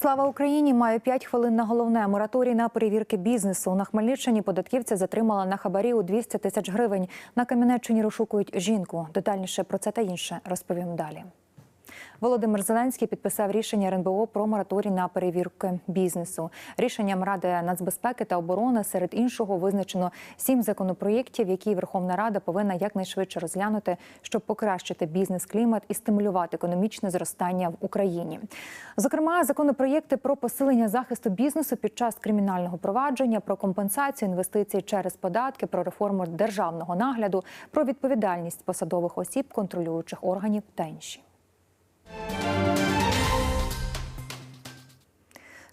Слава Україні! Має 5 хвилин на головне. Мораторій на перевірки бізнесу. На Хмельниччині податківця затримала на хабарі у 200 тисяч гривень. На Кам'янеччині розшукують жінку. Детальніше про це та інше розповім далі. Володимир Зеленський підписав рішення РНБО про мораторій на перевірки бізнесу. Рішенням Ради нацбезпеки та оборони серед іншого визначено сім законопроєктів, які Верховна Рада повинна якнайшвидше розглянути, щоб покращити бізнес-клімат і стимулювати економічне зростання в Україні. Зокрема, законопроєкти про посилення захисту бізнесу під час кримінального провадження, про компенсацію інвестицій через податки, про реформу державного нагляду, про відповідальність посадових осіб, контролюючих органів та інші.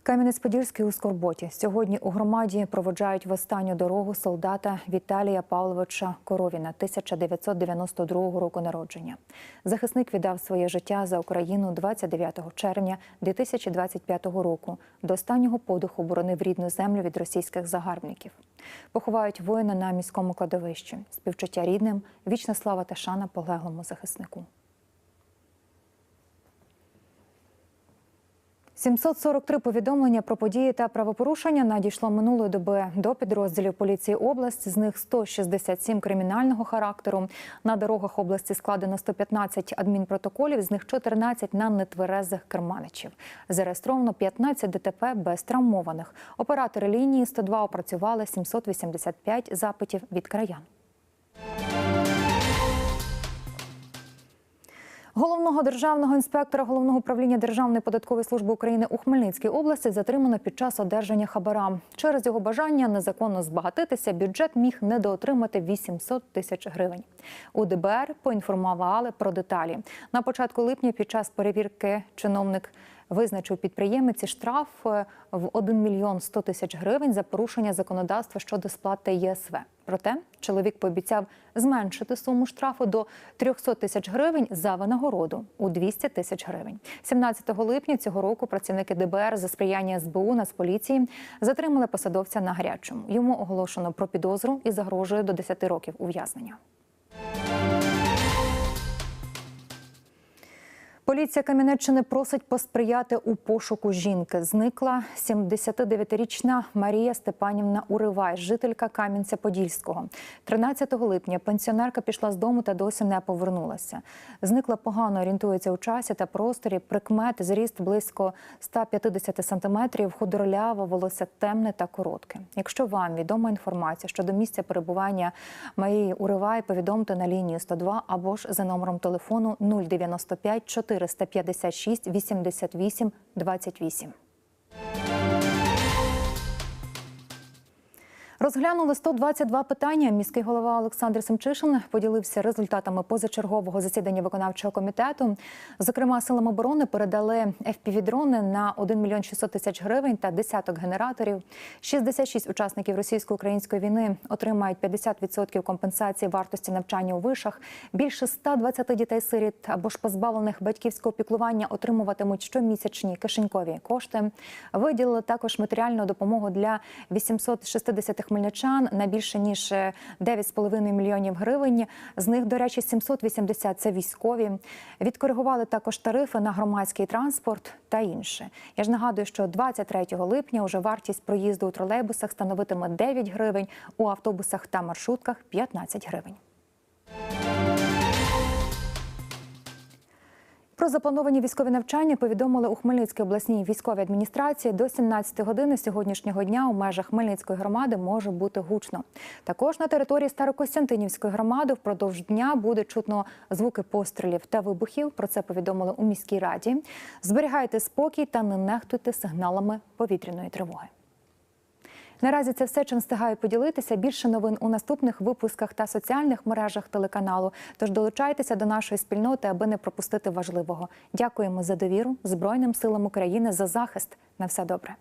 Кам'янець-Подільський у Скорботі. Сьогодні у громаді проводжають в останню дорогу солдата Віталія Павловича Коровіна, 1992 року народження. Захисник віддав своє життя за Україну 29 червня 2025 року. До останнього подиху боронив рідну землю від російських загарбників. Поховають воїна на міському кладовищі. Співчуття рідним, вічна слава та шана полеглому захиснику. 743 повідомлення про події та правопорушення надійшло минулої доби до підрозділів поліції області. З них 167 кримінального характеру. На дорогах області складено 115 адмінпротоколів, з них 14 на нетверезих керманичів. Зареєстровано 15 ДТП без травмованих. Оператори лінії 102 опрацювали 785 запитів від краян. Головного державного інспектора головного управління Державної податкової служби України у Хмельницькій області затримано під час одержання хабара. Через його бажання незаконно збагатитися бюджет міг недоотримати 800 тисяч гривень. У ДБР поінформували про деталі. На початку липня під час перевірки чиновник визначив підприємиці штраф в 1 мільйон 100 тисяч гривень за порушення законодавства щодо сплати ЄСВ. Проте чоловік пообіцяв зменшити суму штрафу до 300 тисяч гривень за винагороду у 200 тисяч гривень. 17 липня цього року працівники ДБР за сприяння СБУ Нацполіції затримали посадовця на гарячому. Йому оголошено про підозру і загрожує до 10 років ув'язнення. Поліція Кам'янеччини просить посприяти у пошуку жінки. Зникла 79-річна Марія Степанівна Уривай, жителька Кам'янця-Подільського. 13 липня пенсіонерка пішла з дому та досі не повернулася. Зникла погано орієнтується у часі та просторі. Прикмет, зріст близько 150 сантиметрів, худоролява, волосся темне та коротке. Якщо вам відома інформація щодо місця перебування Марії Уривай, повідомте на лінію 102 або ж за номером телефону 095 4 456 88 28. Розглянули 122 питання. Міський голова Олександр Семчишин поділився результатами позачергового засідання виконавчого комітету. Зокрема, силам оборони передали FPV-дрони на 1 мільйон 600 тисяч гривень та десяток генераторів. 66 учасників російсько-української війни отримають 50% компенсації вартості навчання у вишах. Більше 120 дітей-сиріт або ж позбавлених батьківського піклування отримуватимуть щомісячні кишенькові кошти. Виділили також матеріальну допомогу для 860 хмельничан на більше ніж 9,5 мільйонів гривень. З них, до речі, 780 – це військові. Відкоригували також тарифи на громадський транспорт та інше. Я ж нагадую, що 23 липня уже вартість проїзду у тролейбусах становитиме 9 гривень, у автобусах та маршрутках 15 гривень. Про заплановані військові навчання повідомили у Хмельницькій обласній військовій адміністрації. До 17 години сьогоднішнього дня у межах Хмельницької громади може бути гучно. Також на території Старокостянтинівської громади впродовж дня буде чутно звуки пострілів та вибухів. Про це повідомили у міській раді. Зберігайте спокій та не нехтуйте сигналами повітряної тривоги. Наразі це все, чим встигаю поділитися. Більше новин у наступних випусках та соціальних мережах телеканалу. Тож долучайтеся до нашої спільноти, аби не пропустити важливого. Дякуємо за довіру Збройним силам України за захист. На все добре.